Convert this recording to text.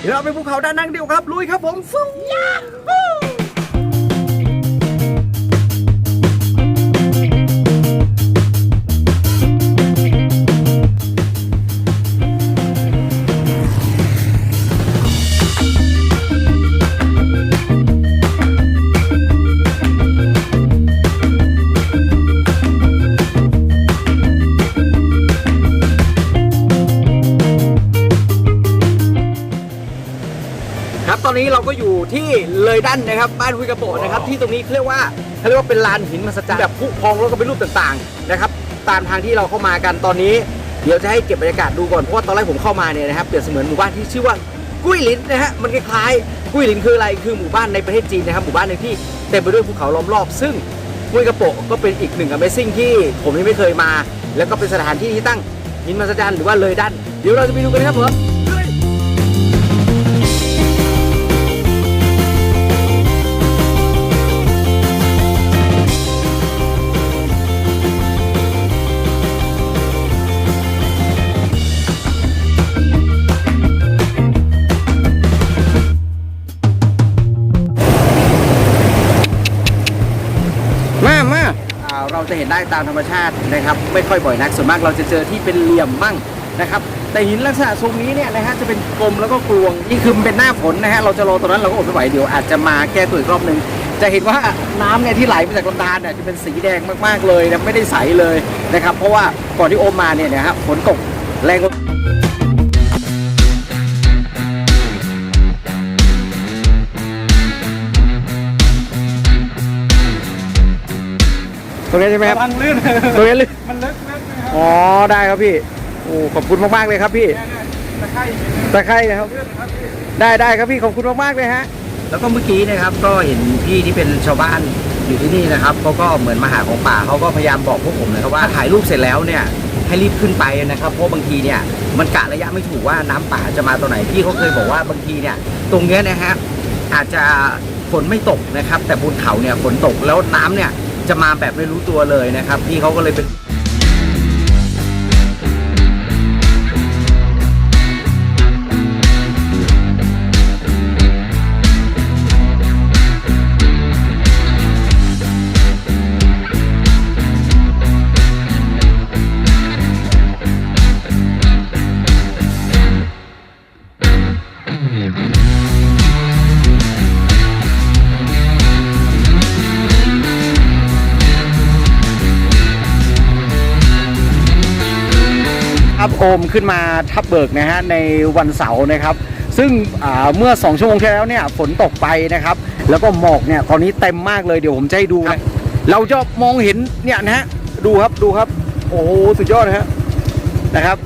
เดี๋ยวเราไปภูเขาด้านนั่งเดียวครับลุยครับผมฟุ้งยาฮู นนี้เราก็อยู่ที่เลยด้านนะครับบ้านฮุยกระโปะนะครับที่ตรงนี้เขาเรียกว่าเขาเรียกว่าเป็นลานหินมหัศจรรย์แบบผุพองแล้วก็เป็นรูปต่างๆนะครับตามทางที่เราเข้ามากันตอนนี้ เดี๋ยวจะให้เก็บบรรยากาศดูก่อนเพราะว่าตอนแรกผมเข้ามาเนี่ยนะครับเปรียบเสมือนหมู่บ้านที่ชื่อว่ากุ้ยหลินนะฮะมันคล้ายๆกุ้ยหลินคืออะไรคือหมู่บ้านในประเทศจีนนะครับหมู่บ้านหนึ่งที่เต็มไปด้วยภูเขาล้อมรอบ ซึ่งฮุยกระโปะก็เป็นอีกหนึ่ง Amazing ที่ผมยังไม่เคยมา แล้วก็เป็นสถานที่ที่ตั้งหินมหัศจรรย์หรือว่าเลยด้านเดี๋ยวเราจะไปดูกันครับผม เราจะเห็นได้ตามธรรมชาตินะครับ ไม่ค่อยบ่อยนักส่วนมากเราจะเจอที่เป็นเหลี่ยมมั่งนะครับแต่หินลักษณะทรงนี้เนี่ยนะฮะจะเป็นกลมแล้วก็กลวงนี่คือมันเป็นหน้าฝนนะฮะเราจะรอตอนนั้นเราก็อดไม่ไหวเดี๋ยวอาจจะมาแก้ตัวอีกรอบหนึ่งจะเห็นว่าน้ำเนี่ยที่ไหลมาจากลำธารเนี่ยจะเป็นสีแดงมากๆเลยนะไม่ได้ใสเลยนะครับเพราะว่าก่อนที่โอมมาเนี่ยนะฮะฝนตกแรง ตรงนี้ใช่ไหมครับระวังลื่นตรงนี้เลยมันลึกลึกนะครับอ๋อได้ครับพี่โอ้ขอบคุณมากๆเลยครับพี่เนี่ยตะไคร้ตะไคร้นะครับลื่นครับพี่ได้ได้ครับพี่ขอบคุณมากๆเลยฮะแล้วก็เมื่อกี้นะครับก็เห็นพี่ที่เป็นชาวบ้านอยู่ที่นี่นะครับเขาก็เหมือนมาหาของป่าเขาก็พยายามบอกพวกผมนะครับว่าถ่ายรูปเสร็จแล้วเนี่ยให้รีบขึ้นไปนะครับ เพราะบางทีเนี่ยมันกะระยะไม่ถูกว่าน้ำป่าจะมาตอนไหนพี่เขาเคยบอกว่าบางทีเนี่ยตรงเนี้ยนะฮะอาจจะฝนไม่ตกนะครับ แต่บนเขาเนี่ยฝนตกแล้วน้ำเนี่ย จะมาแบบไม่รู้ตัวเลยนะครับพี่เขาก็เลยเป็น บโอมขึ้นมาทับเบิกนะฮะในวันเสาร์นะครับ ซึ่งอ่าเมื่อ 2 ชั่วโมงที่แล้วเนี่ยฝนตกไปนะครับ แล้วก็หมอกเนี่ยตอนนี้เต็มมากเลยเดี๋ยวผมจะให้ดูนะเราจะมองเห็นเนี่ยนะฮะดูครับดูครับ โอ้โหสุดยอดนะฮะนะครับ